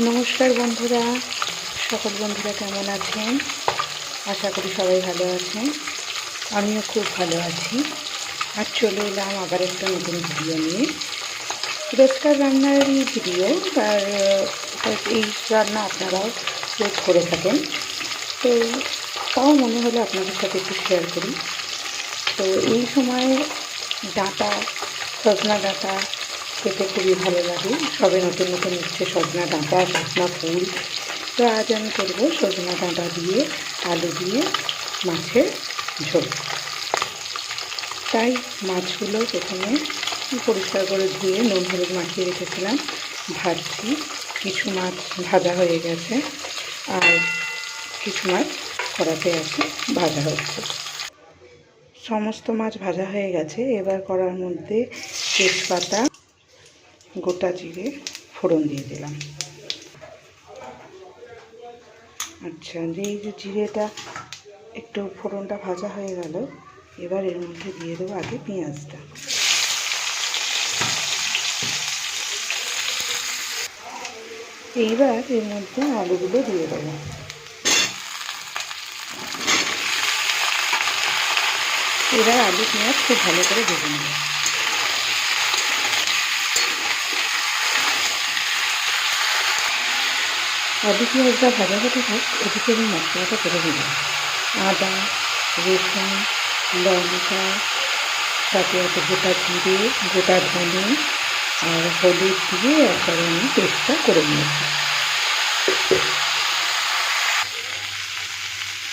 নমস্কার বন্ধুরা। সকল বন্ধুরা কেমন আছেন? আশা করি সবাই ভালো আছেন। আমিও খুব ভালো আছি। আর চলে এলাম আবার একটা নতুন ভিডিও নিয়ে। রোজকার রান্নারই ভিডিও আর এই রান্না আপনারাও রোজ করে থাকেন। তো, তাও মনে হলো আপনাদের সাথে একটু শেয়ার করি। তো, এই সময় ডাঁটা, সজনা ডাঁটা খেতে খুবই ভালো লাগে। সবে নতুন নতুন উঠছে সজনা ডাঁটা, সজনা ফুল। তো আজ আমি করব সজনা ডাঁটা দিয়ে আলু দিয়ে মাছের ঝোল। তাই মাছগুলো প্রথমে পরিষ্কার করে ধুয়ে নুন হলুদ মাখিয়ে রেখেছিলাম। ভাজছি। কিছু মাছ ভাজা হয়ে গেছে। আর কিছু মাছ কড়াতে আছে, ভাজা হচ্ছে। সমস্ত মাছ ভাজা হয়ে গেছে। এবার করার মধ্যে তেজপাতা গোটা জিরে ফোড়ন দিয়ে দিলাম। আচ্ছা এই যে জিরেটা একটু ফোড়নটা ভাজা হয়ে গেল, এবার এর মধ্যে দিয়ে দেবো আগে পেঁয়াজটা। এইবার এর মধ্যে আলুগুলো দিয়ে দেবো। এবার আলু পেঁয়াজ খুব ভালো করে ভেজে নেব। আলু পেঁয়াজটা ভাজা হতে থাক এদিকে আমি মশলাটা করে দিলাম আদা, রসুন, লঙ্কা, তাতে আছে গোটা জিরে, গোটা ধনে আর হলুদ দিয়ে একবারে আমি পেস্টটা করে নিয়েছি।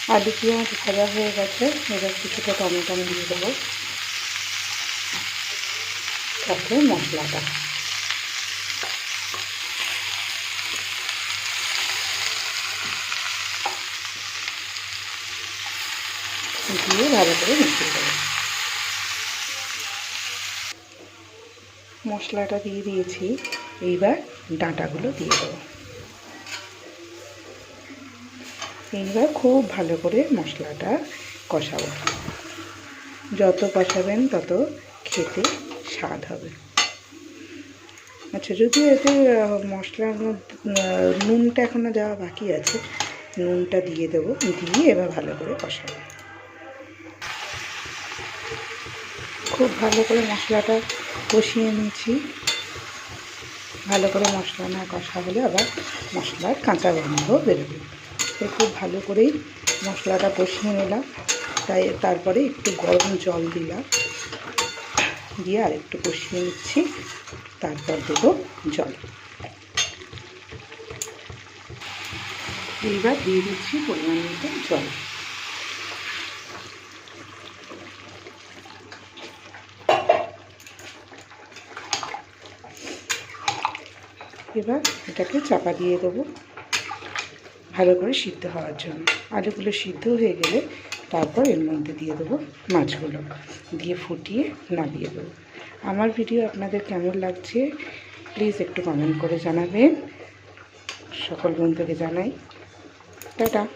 আলু পেঁয়াজ ভাজা হয়ে গেছে, এবার কিছুটা টমেটো আমি দিয়ে দেবো। সাথে মশলাটা। দিয়ে ভালো করে মিশিয়ে দেবো মশলাটা দিয়ে দিয়েছি, এইবার ডাঁটাগুলো দিয়ে দেবো। এইবার খুব ভালো করে মশলাটা কষাবো। যত কষাবেন তত খেতে স্বাদ হবে। আচ্ছা যদিও এতে মশলার নুনটা এখনও দেওয়া বাকি আছে, নুনটা দিয়ে দেবো, দিয়ে এবার ভালো করে কষাবো। খুব ভালো করে মশলাটা কষিয়ে নিয়েছি। ভালো করে মশলা না কষা হলে আবার মশলার কাঁচা গন্ধ বেরোবে। তো খুব ভালো করেই মশলাটা কষিয়ে নিলাম। তাই তারপরে একটু গরম জল দিলাম। দিয়ে আর একটু কষিয়ে নিচ্ছি। তারপর দেবো জল। এইবার দিয়ে দিচ্ছি পরিমাণ মতো জল। এবার এটাকে চাপা দিয়ে দেবো ভালো করে সিদ্ধ হওয়ার জন্য। আলুগুলো সিদ্ধ হয়ে গেলে তারপর এর মধ্যে দিয়ে দেবো মাছগুলো। দিয়ে ফুটিয়ে নামিয়ে দেবো। আমার ভিডিও আপনাদের কেমন লাগছে প্লিজ একটু কমেন্ট করে জানাবেন। সকল বন্ধুকে জানাই। টাটা।